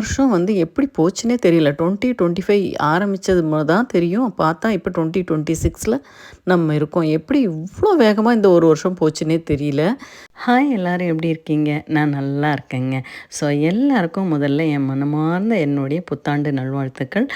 வருஷம் வந்து எப்படி போச்சுன்னே தெரியல. டுவெண்ட்டி டுவெண்ட்டி ஃபைவ் ஆரம்பித்தது தான் தெரியும். பார்த்தா இப்போ டுவெண்ட்டி டுவெண்ட்டி சிக்ஸில் நம்ம இருக்கோம். எப்படி இவ்வளோ வேகமாக இந்த ஒரு வருஷம் போச்சுன்னே தெரியல. ஹாய் எல்லோரும் எப்படி இருக்கீங்க? நான் நல்லா இருக்கேங்க. ஸோ எல்லாருக்கும் முதல்ல என் மனமார்ந்த என்னுடைய புத்தாண்டு நல்வாழ்த்துக்கள்.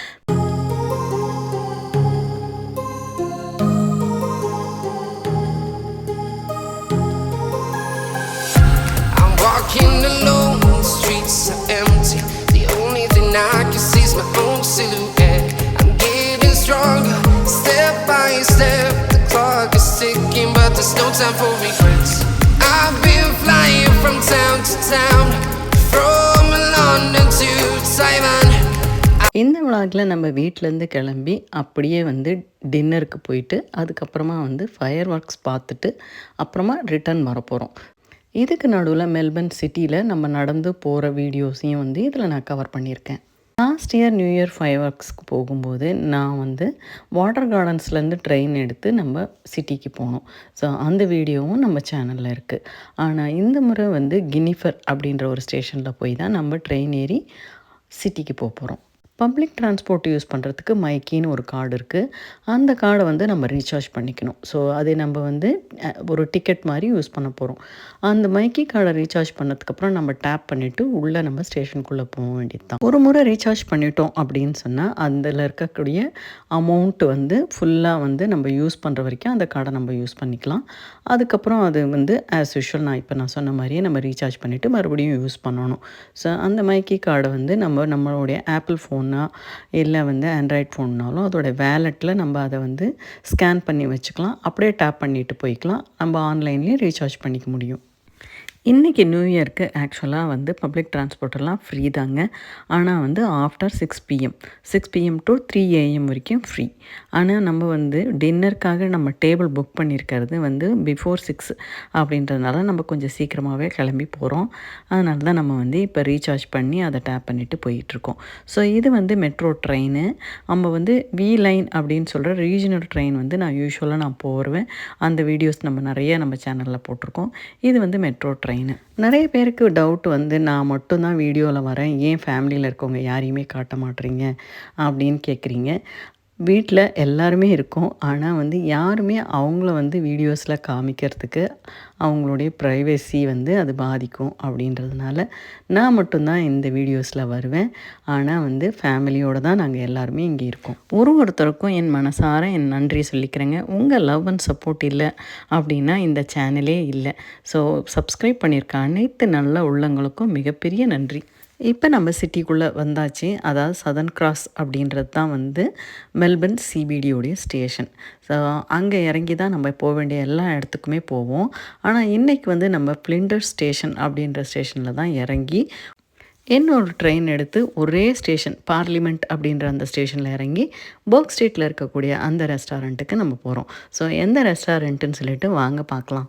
Step. The clock is ticking, but there's no time for regrets. I've been flying from town to town, from London to Taiwan. இந்த விளாகில் நம்ம வீட்டிலேருந்து கிளம்பி அப்படியே வந்து டின்னருக்கு போயிட்டு அதுக்கப்புறமா வந்து ஃபயர் ஒர்க்ஸ் பார்த்துட்டு அப்புறமா ரிட்டர்ன் வரப்போகிறோம் இதுக்கு நடுவில் மெல்பர்ன் சிட்டியில் நம்ம நடந்து போகிற வீடியோஸையும் வந்து இதில் நான் கவர் பண்ணியிருக்கேன் last year new year fire ஒர்க்ஸ்க்கு போகும்போது நான் வந்து வாட்டர் கார்டன்ஸ்லேருந்து ட்ரெயின் எடுத்து நம்ம சிட்டிக்கு போனோம். ஸோ அந்த வீடியோவும் நம்ம சேனலில் இருக்குது ஆனால் இந்த முறை வந்து கினிஃபர் அப்படின்ற ஒரு ஸ்டேஷனில் போய் தான் நம்ம ட்ரெயின் ஏறி சிட்டிக்கு போக போகிறோம் பப்ளிக் டிரான்ஸ்போர்ட் யூஸ் பண்ணுறதுக்கு மைக்கின்னு ஒரு கார்டு இருக்குது அந்த கார்டை வந்து நம்ம ரீசார்ஜ் பண்ணிக்கணும். ஸோ அதை நம்ம வந்து ஒரு டிக்கெட் மாதிரி யூஸ் பண்ண போகிறோம் அந்த மைக்கி கார்டை ரீசார்ஜ் பண்ணதுக்கப்புறம் நம்ம டேப் பண்ணிவிட்டு உள்ளே நம்ம ஸ்டேஷனுக்குள்ளே போக வேண்டியது தான் ஒரு முறை ரீசார்ஜ் பண்ணிட்டோம் அப்படின்னு சொன்னால் அதில் இருக்கக்கூடிய அமௌண்ட் வந்து ஃபுல்லாக வந்து நம்ம யூஸ் பண்ணுற வரைக்கும் அந்த கார்டை நம்ம யூஸ் பண்ணிக்கலாம். அதுக்கப்புறம் அது வந்து ஆஸ் யூஷுவல் நான் இப்போ நான் சொன்ன மாதிரியே நம்ம ரீசார்ஜ் பண்ணிவிட்டு மறுபடியும் யூஸ் பண்ணணும். ஸோ அந்த மைக்கி கார்டை வந்து நம்ம நம்மளுடைய ஆப்பிள் ஃபோன் ஃபோன்னா இல்லை வந்து ஆண்ட்ராய்ட் ஃபோன்னாலும் அதோடய வேலெட்டில் நம்ம அதை வந்து ஸ்கேன் பண்ணி வச்சுக்கலாம். அப்படியே டேப் பண்ணிவிட்டு போய்க்கலாம். நம்ம ஆன்லைன்லேயும் ரீசார்ஜ் பண்ணிக்க முடியும். இன்றைக்கி நியூ இயர்க்கு ஆக்சுவலாக வந்து பப்ளிக் ட்ரான்ஸ்போர்ட்டெல்லாம் ஃப்ரீ தாங்க. ஆனால் வந்து after six PM six PM to three AM வரைக்கும் ஃப்ரீ ஆனால் நம்ம வந்து டின்னருக்காக நம்ம டேபிள் புக் பண்ணியிருக்கிறது வந்து பிஃபோர் சிக்ஸ் அப்படின்றதுனால நம்ம கொஞ்சம் சீக்கிரமாகவே கிளம்பி போகிறோம் அதனால தான் நம்ம வந்து இப்போ ரீசார்ஜ் பண்ணி அதை டேப் பண்ணிவிட்டு போயிட்டுருக்கோம். ஸோ இது வந்து மெட்ரோ ட்ரெயின் நம்ம வந்து வி லைன் அப்படின்னு சொல்கிற ரீஜனல் ட்ரெயின் வந்து நான் யூஸ்வலாக நான் போடுவேன் அந்த வீடியோஸ் நம்ம நிறைய நம்ம சேனலில் போட்டிருக்கோம். இது வந்து மெட்ரோ ட்ரெயின் ட்ரெயின் நிறைய பேருக்கு டவுட் வந்து நான் மட்டும்தான் வீடியோவில் வரேன். ஏன் ஃபேமிலியில் இருக்கவங்க யாரையுமே காட்ட மாட்டேறீங்க? அப்படின்னு கேட்குறீங்க வீட்டில் எல்லாருமே இருக்கும். ஆனால் வந்து யாருமே அவங்கள வந்து வீடியோஸில் காமிக்கிறதுக்கு அவங்களுடைய ப்ரைவேசி வந்து அது பாதிக்கும் அப்படின்றதுனால நான் மட்டும்தான் இந்த வீடியோஸில் வருவேன். ஆனால் வந்து ஃபேமிலியோடு தான் நாங்கள் எல்லாருமே இங்கே இருக்கோம். ஒரு ஒருத்தருக்கும் என் மனசார என் நன்றி சொல்லிக்கிறேங்க. உங்கள் லவ் அண்ட் சப்போர்ட் இல்லை அப்படின்னா இந்த சேனலே இல்லை. ஸோ சப்ஸ்கிரைப் பண்ணியிருக்க அனைத்து நல்ல உள்ளங்களுக்கும் மிகப்பெரிய நன்றி. இப்போ நம்ம சிட்டிக்குள்ளே வந்தாச்சு. அதாவது சதன் கிராஸ் அப்படின்றது தான் வந்து மெல்பர்ன் சிபிடியோடைய ஸ்டேஷன் ஸோ அங்கே இறங்கி தான் நம்ம போக வேண்டிய எல்லா இடத்துக்குமே போவோம். ஆனால் இன்றைக்கி வந்து நம்ம பிளிண்டர் ஸ்டேஷன் அப்படின்ற ஸ்டேஷனில் தான் இறங்கி இன்னொரு ட்ரெயின் எடுத்து ஒரே ஸ்டேஷன் பார்லிமெண்ட் அப்படின்ற அந்த ஸ்டேஷனில் இறங்கி போக் ஸ்ட்ரீட்டில் இருக்கக்கூடிய அந்த ரெஸ்டாரண்ட்டுக்கு நம்ம போகிறோம் ஸோ எந்த ரெஸ்டாரண்ட்டுன்னு சொல்லிட்டு வாங்க பார்க்கலாம்.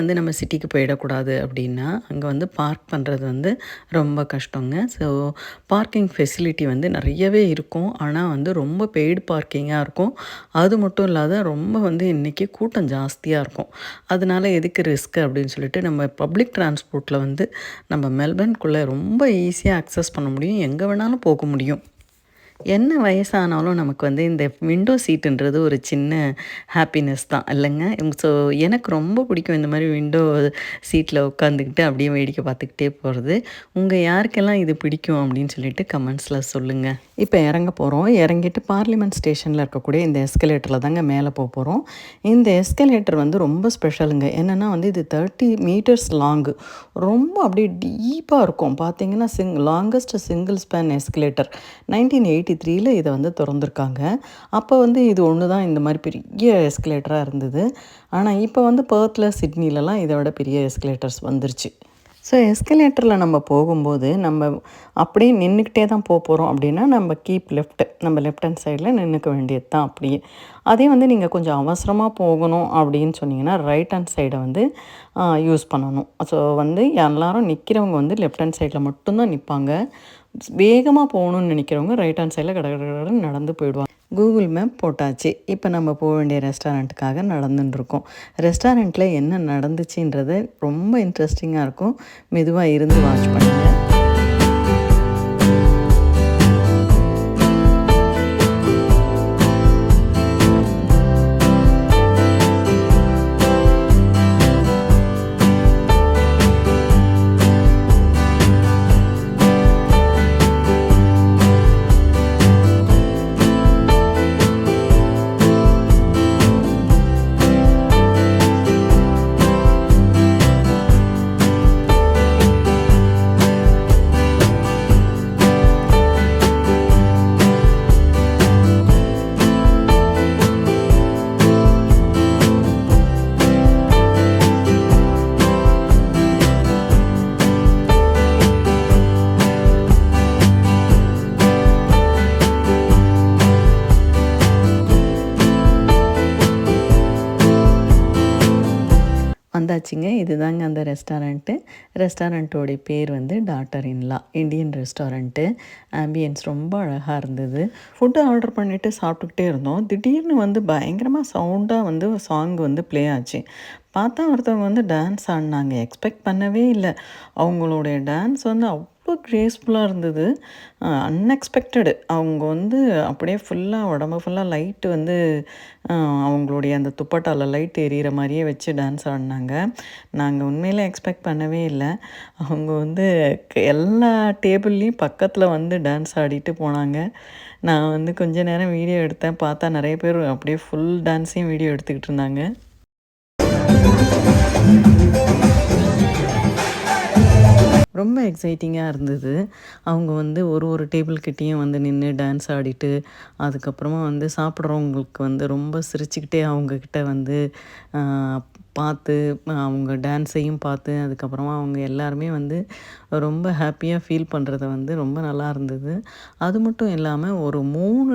வந்து நம்ம சிட்டிக்கு போயிடக்கூடாது அப்படின்னா அங்கே வந்து பார்க் பண்ணுறது வந்து ரொம்ப கஷ்டங்க. ஸோ பார்க்கிங் ஃபெசிலிட்டி வந்து நிறையவே இருக்கும். ஆனால் வந்து ரொம்ப பெய்டு பார்க்கிங்காக இருக்கும். அது மட்டும் இல்லாத ரொம்ப வந்து இன்றைக்கி கூட்டம் ஜாஸ்தியாக இருக்கும். அதனால எதுக்கு ரிஸ்க் அப்படின்னு சொல்லிட்டு நம்ம பப்ளிக் டிரான்ஸ்போர்ட்டில் வந்து நம்ம மெல்பர்ன்குள்ளே ரொம்ப ஈஸியாக அக்சஸ் பண்ண முடியும். எங்கே வேணாலும் போக முடியும். என்ன வயசானாலும் நமக்கு வந்து இந்த விண்டோ சீட்டுன்றது ஒரு சின்ன ஹாப்பினஸ் தான். இல்லைங்க? ஸோ எனக்கு ரொம்ப பிடிக்கும் இந்த மாதிரி விண்டோ சீட்டில் உட்காந்துக்கிட்டு அப்படியே வேடிக்கை பார்த்துக்கிட்டே போகிறது உங்கள் யாருக்கெல்லாம் இது பிடிக்கும் அப்படின்னு சொல்லிட்டு கமெண்ட்ஸில் சொல்லுங்கள் இப்போ இறங்க போகிறோம் இறங்கிட்டு பார்லிமெண்ட் ஸ்டேஷனில் இருக்கக்கூடிய இந்த எஸ்கலேட்டரில் தாங்க மேலே போக போகிறோம் இந்த எஸ்கலேட்டர் வந்து ரொம்ப ஸ்பெஷலுங்க என்னென்னா வந்து இது தேர்ட்டி மீட்டர்ஸ் லாங்கு ரொம்ப அப்படியே டீப்பாக இருக்கும். பார்த்தீங்கன்னா sing longest single span escalator nineteen eighty eighty த்ரீயில் இதை வந்து திறந்துருக்காங்க. அப்போ வந்து இது ஒன்று தான் இந்த மாதிரி பெரிய எஸ்கலேட்டராக இருந்தது. ஆனால் இப்போ வந்து பர்த்தில் சிட்னிலலாம் இதை விட பெரிய எஸ்கலேட்டர்ஸ் வந்துருச்சு. ஸோ எஸ்கலேட்டரில் நம்ம போகும்போது நம்ம அப்படியே நின்றுக்கிட்டே தான் போக போகிறோம் அப்படின்னா நம்ம கீப் லெஃப்ட் நம்ம லெஃப்ட் ஹேண்ட் சைடில் நின்றுக்க வேண்டியது தான் அப்படியே. அதே வந்து நீங்கள் கொஞ்சம் அவசரமாக போகணும் அப்படின்னு சொன்னீங்கன்னா ரைட் ஹேண்ட் சைடை வந்து யூஸ் பண்ணணும். ஸோ வந்து எல்லோரும் நிற்கிறவங்க வந்து லெஃப்ட் ஹேண்ட் சைடில் மட்டும்தான் நிற்பாங்க வேகமாக போகணும்னு நினைக்கிறவங்க ரைட் ஹேண்ட் சைடில் கட கட நடந்து போயிடுவாங்க. கூகுள் மேப் போட்டாச்சு. இப்போ நம்ம போக வேண்டிய ரெஸ்டாரண்ட்டுக்காக நடந்துட்டுருக்கோம் ரெஸ்டாரண்ட்டில் என்ன நடந்துச்சுன்றது ரொம்ப இன்ட்ரெஸ்டிங்காக இருக்கும். மெதுவாக இருந்து வாட்ச் பண்ணுங்கள் வந்தாச்சுங்க. இதுதாங்க அந்த ரெஸ்டாரண்ட்டு. ரெஸ்டாரண்ட்டோடைய பேர் வந்து daughter in law. Indian restaurant. Ambience ரொம்ப அழகாக இருந்தது. ஃபுட்டு ஆர்டர் பண்ணிவிட்டு சாப்பிட்டுக்கிட்டே இருந்தோம். திடீர்னு வந்து பயங்கரமாக சவுண்டாக வந்து சாங் வந்து ப்ளே ஆச்சு. பார்த்தா ஒருத்தவங்க வந்து டான்ஸ் ஆடினாங்க. எக்ஸ்பெக்ட் பண்ணவே இல்லை. அவங்களுடைய டான்ஸ் வந்து ரொம்ப க்ரேஸ்ஃபுல்லாக இருந்தது. அன்எக்ஸ்பெக்டடு அவங்க வந்து அப்படியே ஃபுல்லாக உடம்பு ஃபுல்லாக லைட்டு வந்து அவங்களுடைய அந்த துப்பட்டாவில் லைட் எரியிற மாதிரியே வச்சு டான்ஸ் ஆடினாங்க. நாங்கள் உண்மையிலே எக்ஸ்பெக்ட் பண்ணவே இல்லை. அவங்க வந்து எல்லா டேபிள்லேயும் பக்கத்தில் வந்து டான்ஸ் ஆடிட்டு போனாங்க. நான் வந்து கொஞ்ச நேரம் வீடியோ எடுத்தேன். பார்த்தா நிறைய பேர் அப்படியே ஃபுல் டான்ஸையும் வீடியோ எடுத்துக்கிட்டு இருந்தாங்க. ரொம்ப எக்ஸைட்டிங்காக இருந்தது. அவங்க வந்து ஒரு ஒரு டேபிள்கிட்டேயும் வந்து நின்று டான்ஸ் ஆடிட்டு அதுக்கப்புறமா வந்து சாப்பிட்றவங்களுக்கு வந்து ரொம்ப சிரிச்சுக்கிட்டே அவங்கக்கிட்ட வந்து பார்த்து அவங்க டான்ஸையும் பார்த்து அதுக்கப்புறமா அவங்க எல்லாருமே வந்து ரொம்ப ஹாப்பியாக ஃபீல் பண்ணுறத வந்து ரொம்ப நல்லா இருந்தது. அது மட்டும் இல்லாமல் ஒரு மூணு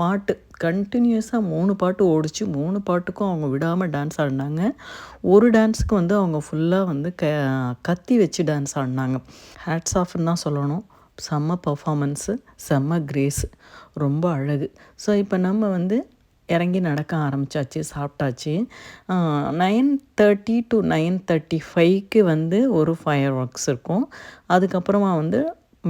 பாட்டு கண்டினியூஸாக மூணு பாட்டு ஓடிச்சு மூணு பாட்டுக்கும் அவங்க விடாமல் டான்ஸ் ஆடினாங்க. ஒரு டான்ஸுக்கு வந்து அவங்க ஃபுல்லாக வந்து க கத்தி வச்சு டான்ஸ் ஆடினாங்க. ஹேட்ஸ் ஆஃப்னு தான் சொல்லணும். செம்ம பர்ஃபாமன்ஸு செம்ம கிரேஸு ரொம்ப அழகு. ஸோ இப்போ நம்ம வந்து இறங்கி நடக்க ஆரம்பித்தாச்சு சாப்பிட்டாச்சு. Nine thirty to nine thirty ஃபைவ்க்கு வந்து ஒரு ஃபயர் ஒர்க்ஸ் இருக்கும். அதுக்கப்புறமா வந்து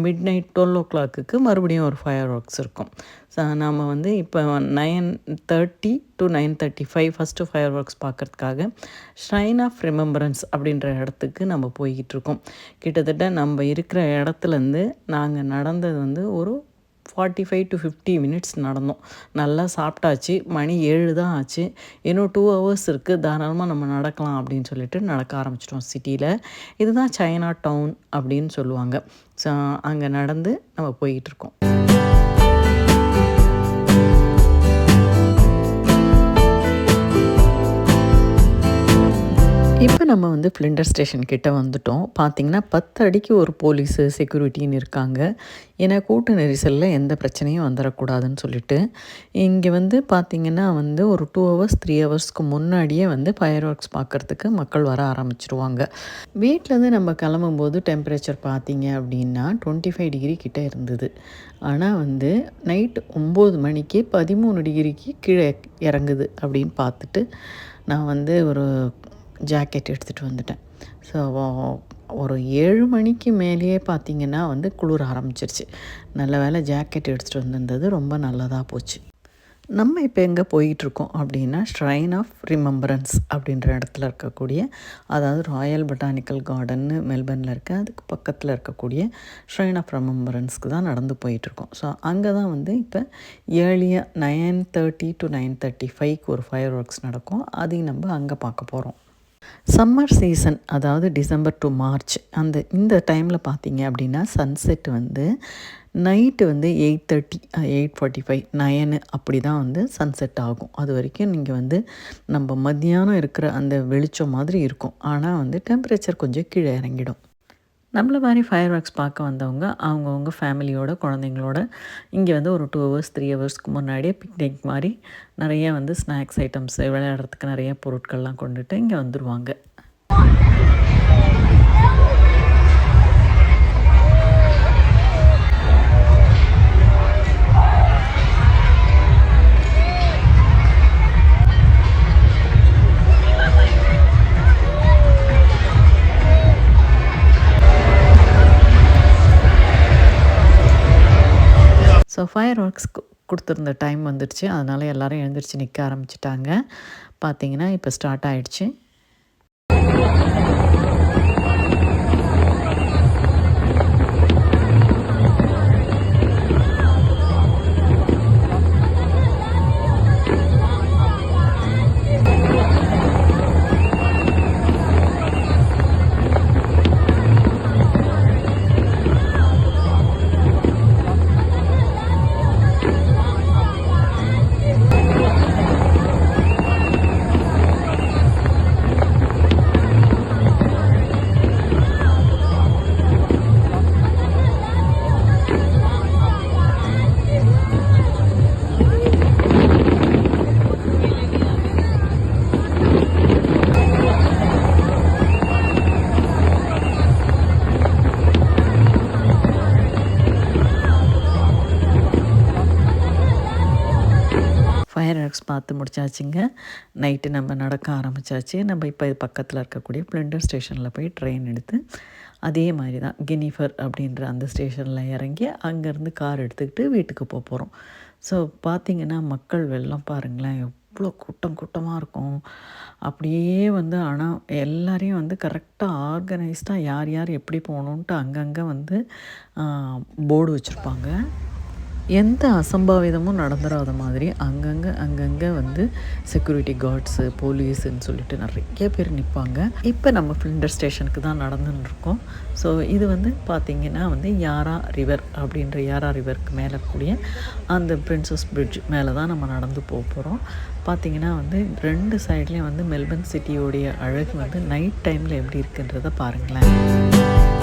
மிட் நைட் டுவெல் ஓ கிளாக்குக்கு மறுபடியும் ஒரு ஃபயர் ஒர்க்ஸ் இருக்கும். ஸோ நாம் வந்து இப்போ nine thirty to nine thirty five first fireworks பார்க்குறதுக்காக ஷ்ரைன் ஆஃப் ரிமெம்பரன்ஸ் அப்படின்ற இடத்துக்கு நம்ம போய்கிட்டு இருக்கோம். கிட்டத்தட்ட நம்ம இருக்கிற இடத்துலேருந்து நாங்கள் நடந்தது வந்து ஒரு forty five to fifty minutes நடந்தோம். நல்லா சாப்பிட்டாச்சு. மணி ஏழு தான் ஆச்சு. இன்னும் டூ ஹவர்ஸ் இருக்குது தாராளமாக நம்ம நடக்கலாம் அப்படின்னு சொல்லிட்டு நடக்க ஆரம்பிச்சிட்டோம் சிட்டியில் இதுதான் சைனா டவுன் அப்படின்னு சொல்லுவாங்க. ஸோ அங்கே நடந்து நம்ம போயிட்டுருக்கோம் நம்ம வந்து ஃப்ளிண்டர் ஸ்டேஷன் கிட்டே வந்துட்டோம். பார்த்தீங்கன்னா பத்து அடிக்கு ஒரு போலீஸு செக்யூரிட்டின்னு இருக்காங்க. ஏன்னா கூட்ட நெரிசலில் எந்த பிரச்சனையும் வந்துடக்கூடாதுன்னு சொல்லிட்டு. இங்கே வந்து பார்த்திங்கன்னா வந்து ஒரு டூ ஹவர்ஸ் த்ரீ ஹவர்ஸ்க்கு முன்னாடியே வந்து ஃபயர் ஒர்க்ஸ் பார்க்குறதுக்கு மக்கள் வர ஆரம்பிச்சிருவாங்க. வீட்டிலேருந்து நம்ம கிளம்பும்போது டெம்பரேச்சர் பார்த்திங்க அப்படின்னா டுவெண்ட்டி ஃபைவ் டிகிரி கிட்டே இருந்தது. ஆனால் வந்து நைட் ஒம்பது மணிக்கு பதிமூணு டிகிரிக்கு கீழே இறங்குது அப்படின்னு பார்த்துட்டு நான் வந்து ஒரு ஜாக்கெட் எடுத்துகிட்டு வந்துட்டேன். ஸோ ஒரு ஏழு மணிக்கு மேலேயே பார்த்திங்கன்னா வந்து குளிர ஆரம்பிச்சிருச்சு. நல்ல வேலை ஜாக்கெட் எடுத்துகிட்டு வந்திருந்தது ரொம்ப நல்லதாக போச்சு. நம்ம இப்போ எங்கே போயிட்டுருக்கோம் அப்படின்னா ஷ்ரைன் ஆஃப் ரிமெம்பரன்ஸ் அப்படின்ற இடத்துல இருக்கக்கூடிய அதாவது ராயல் பொட்டானிக்கல் கார்டன்னு மெல்பர்னில் இருக்க அதுக்கு பக்கத்தில் இருக்கக்கூடிய ஷ்ரைன் ஆஃப் ரிமெம்பரன்ஸ்க்கு தான் நடந்து போயிட்டுருக்கோம். ஸோ அங்கே தான் வந்து இப்போ ஏர்லியாக nine thirty to nine thirty ஃபைவ்க்கு ஒரு ஃபயர் ஒர்க்ஸ் நடக்கும். அதையும் நம்ம அங்கே பார்க்க போகிறோம் சம்மர் சீசன் அதாவது டிசம்பர் டு மார்ச் அந்த இந்த டைமில் பார்த்தீங்க அப்படின்னா சன்செட் வந்து நைட்டு வந்து eight thirty eight forty five nine அப்படி தான் வந்து சன்செட் ஆகும். அது வரைக்கும் நீங்கள் வந்து நம்ம மத்தியானம் இருக்கிற அந்த வெளிச்சம் மாதிரி இருக்கும். ஆனால் வந்து டெம்பரேச்சர் கொஞ்சம் கீழே இறங்கிடும். நம்மள மாதிரி ஃபயர் ஒர்க்ஸ் பார்க்க வந்தவங்க அவங்கவுங்க ஃபேமிலியோட குழந்தைங்களோட இங்கே வந்து ஒரு டூ ஹவர்ஸ் த்ரீ ஹவர்ஸ்க்கு முன்னாடியே பிக்னிக் மாதிரி நிறைய வந்து ஸ்நாக்ஸ் ஐட்டம்ஸ் விளையாடுறதுக்கு நிறைய பொருட்கள்லாம் கொண்டுட்டு இங்கே வந்துடுவாங்க ஃபயர் ஒர்க்ஸ் கொடுத்துருந்த டைம் வந்துடுச்சு. அதனால் எல்லோரும் எழுந்திரிச்சு நிற்க ஆரம்பிச்சிட்டாங்க. பார்த்தீங்கன்னா இப்போ ஸ்டார்ட் ஆகிடுச்சு ஃபயர் ஒர்க்ஸ் பார்த்து முடிச்சாச்சுங்க. நைட்டு நம்ம நடக்க ஆரம்பித்தாச்சு நம்ம இப்போ இது பக்கத்தில் இருக்கக்கூடிய பிளண்டர் ஸ்டேஷனில் போய் ட்ரெயின் எடுத்து அதே மாதிரி தான் கினிஃபர் அப்படின்ற அந்த ஸ்டேஷனில் இறங்கி அங்கேருந்து கார் எடுத்துக்கிட்டு வீட்டுக்கு போக போகிறோம் ஸோ பார்த்திங்கன்னா மக்கள் வெள்ளம் பாருங்களேன். எவ்வளோ கூட்டம் கூட்டமாக இருக்கும். அப்படியே வந்து ஆனால் எல்லாரையும் வந்து கரெக்டாக ஆர்கனைஸ்டாக யார் யார் எப்படி போகணுன்ட்டு அங்கங்கே வந்து போர்டு வச்சுருப்பாங்க. எந்த அசம்பாவிதமும் நடந்துடாத மாதிரி அங்கங்கே அங்கங்கே வந்து செக்யூரிட்டி கார்ட்ஸு போலீஸுன்னு சொல்லிட்டு நிறைய பேர் நிற்பாங்க இப்போ நம்ம ஃபில்டர் ஸ்டேஷனுக்கு தான் நடந்துன்னு இருக்கோம் ஸோ இது வந்து பார்த்திங்கன்னா வந்து யாரா ரிவர் அப்படின்ற யாரா ரிவருக்கு மேலே கூடிய அந்த பிரின்சஸ் பிரிட்ஜ் மேலே தான் நம்ம நடந்து போக போகிறோம் பார்த்திங்கன்னா வந்து ரெண்டு சைட்லேயும் வந்து மெல்பர்ன் சிட்டியோடைய அழகு வந்து நைட் டைமில் எப்படி இருக்குன்றதை பாருங்களேன்.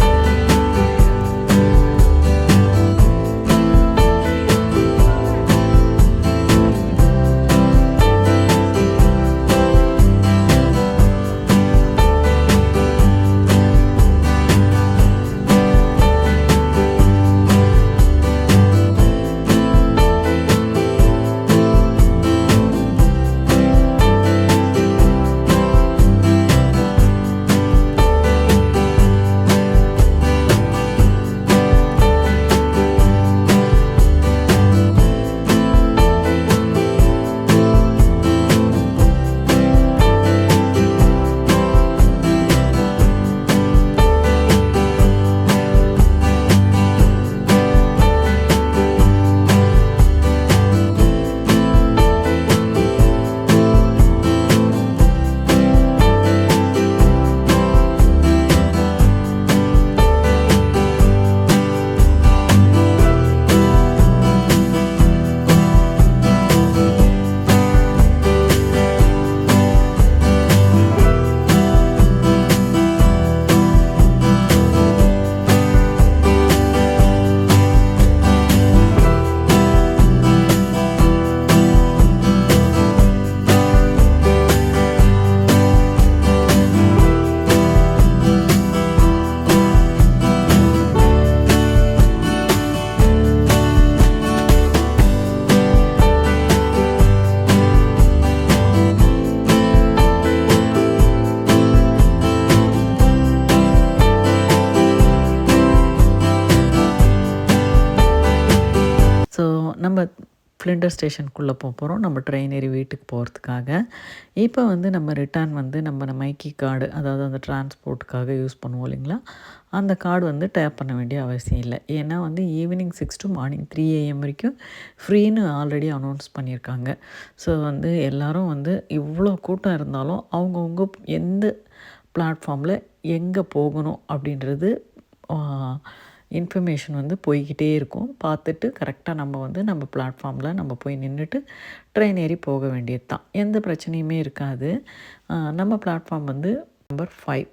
ஸ்டேஷனுக்குள்ளே போக போகிறோம். நம்ம ட்ரெயின் ஏறி வீட்டுக்கு போகிறதுக்காக. இப்போ வந்து நம்ம ரிட்டர்ன் வந்து நம்ம மைக்கி கார்டு அதாவது அந்த டிரான்ஸ்போர்ட்டுக்காக யூஸ் பண்ணுவோம் இல்லைங்களா? அந்த கார்டு வந்து டேப் பண்ண வேண்டிய அவசியம் இல்லை. ஏன்னா வந்து evening six to morning three AM வரைக்கும் ஃப்ரீன்னு ஆல்ரெடி அனௌன்ஸ் பண்ணியிருக்காங்க. ஸோ வந்து எல்லோரும் வந்து இவ்வளோ கூட்டம் இருந்தாலும் அவங்கவுங்க எந்த பிளாட்ஃபார்மில் எங்கே போகணும் அப்படின்றது இன்ஃபர்மேஷன் வந்து போய்கிட்டே இருக்கும். பார்த்துட்டு கரெக்டாக நம்ம வந்து நம்ம பிளாட்ஃபார்மில் நம்ம போய் நின்றுட்டு ட்ரெயின் ஏறி போக வேண்டியது தான். எந்த பிரச்சனையுமே இருக்காது. நம்ம பிளாட்ஃபார்ம் வந்து நம்பர் ஃபைவ்.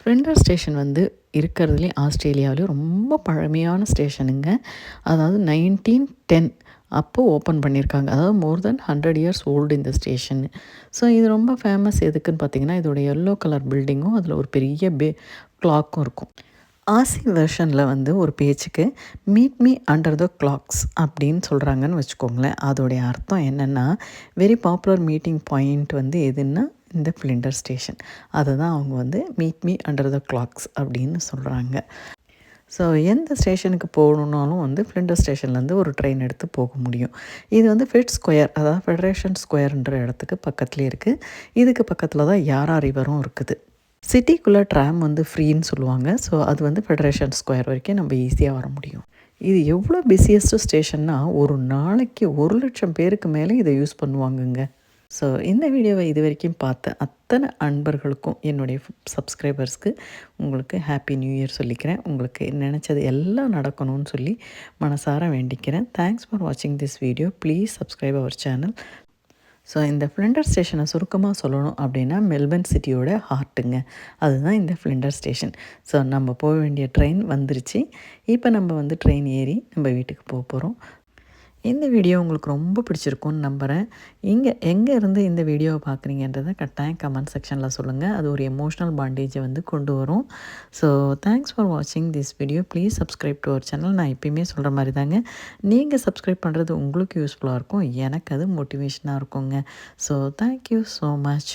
ஃப்ரெண்டர் ஸ்டேஷன் வந்து இருக்கிறதுலே ஆஸ்திரேலியாவிலேயும் ரொம்ப பழமையான ஸ்டேஷனுங்க. அதாவது நைன்டீன் டென் அப்போது ஓப்பன் பண்ணியிருக்காங்க. அதாவது more than hundred years old இந்த ஸ்டேஷன். ஸோ இது ரொம்ப ஃபேமஸ் எதுக்குன்னு பார்த்தீங்கன்னா இதோட எல்லோ கலர் பில்டிங்கும் அதில் ஒரு பெரிய பே கிளாக்கும் இருக்கும். ஆசி வெர்ஷனில் வந்து ஒரு பேச்சுக்கு meet me under the clocks அப்படின்னு சொல்கிறாங்கன்னு வச்சுக்கோங்களேன். அதோடைய அர்த்தம் என்னென்னா வெரி பாப்புலர் மீட்டிங் பாயிண்ட் வந்து எதுன்னா இந்த ஃப்ளிண்டர் ஸ்டேஷன் அதை தான் அவங்க வந்து meet me under the clocks அப்படின்னு சொல்கிறாங்க ஸோ எந்த ஸ்டேஷனுக்கு போகணுன்னாலும் வந்து ஃப்ளிண்டர் ஸ்டேஷன்லேருந்து ஒரு ட்ரெயின் எடுத்து போக முடியும். இது வந்து ஃபிட் ஸ்கொயர் அதாவது ஃபெடரேஷன் ஸ்கொயர்ன்ற இடத்துக்கு பக்கத்துலேயே இருக்குது இதுக்கு பக்கத்தில் தான் யாரா ரிவரும் இருக்குது. சிட்டிக்குள்ளே ட்ராம் வந்து ஃப்ரீன்னு சொல்லுவாங்க. ஸோ அது வந்து ஃபெடரேஷன் ஸ்கொயர் வரைக்கும் நம்ம ஈஸியாக வர முடியும். இது எவ்வளோ பிஸியஸ்ட் ஸ்டேஷன்னா ஒரு நாளைக்கு ஒரு லட்சம் பேருக்கு மேலே இதை யூஸ் பண்ணுவாங்கங்க. ஸோ இந்த வீடியோவை இது வரைக்கும் பார்த்த அத்தனை அன்பர்களுக்கும் என்னுடைய சப்ஸ்கிரைபர்ஸ்க்கு உங்களுக்கு ஹாப்பி நியூ இயர் சொல்லிக்கிறேன். உங்களுக்கு நினச்சது எல்லாம் நடக்கணும்னு சொல்லி மனசார வேண்டிக்கிறேன். தேங்க்ஸ் ஃபார் வாட்சிங் this video please subscribe our channel so இந்த ஃப்ளிண்டர் ஸ்டேஷனை சுருக்கமாக சொல்லணும் அப்படின்னா மெல்பர்ன் சிட்டியோட ஹார்ட்டுங்க அதுதான் இந்த ஃப்ளிண்டர் ஸ்டேஷன் ஸோ நம்ம போக வேண்டிய ட்ரெயின் வந்துருச்சு. இப்போ நம்ம வந்து ட்ரெயின் ஏறி நம்ம வீட்டுக்கு போக போகிறோம் இந்த வீடியோ உங்களுக்கு ரொம்ப பிடிச்சிருக்கும்னு நம்புகிறேன் இங்கே எங்கே இருந்து இந்த வீடியோவை பார்க்குறீங்கன்றதை கட்டாயம் கமெண்ட் செக்ஷனில் சொல்லுங்கள் அது ஒரு எமோஷ்னல் பாண்டேஜை வந்து கொண்டு வரும். ஸோ தேங்க்ஸ் ஃபார் வாட்சிங் this video please subscribe to our channel நான் எப்பயுமே சொல்கிற மாதிரி தாங்க. நீங்கள் சப்ஸ்கிரைப் பண்ணுறது உங்களுக்கு யூஸ்ஃபுல்லாக இருக்கும். எனக்கு அது மோட்டிவேஷனாக இருக்குங்க. So thank you so much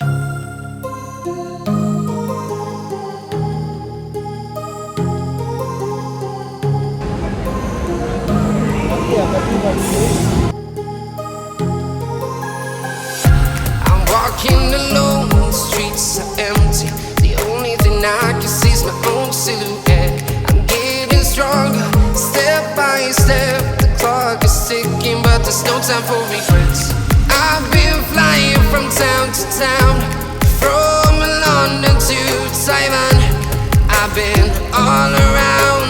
silhouette. I'm getting stronger, step by step. The clock is ticking, but there's no time for regrets. I've been flying from town to town, from London to Taiwan. I've been all around.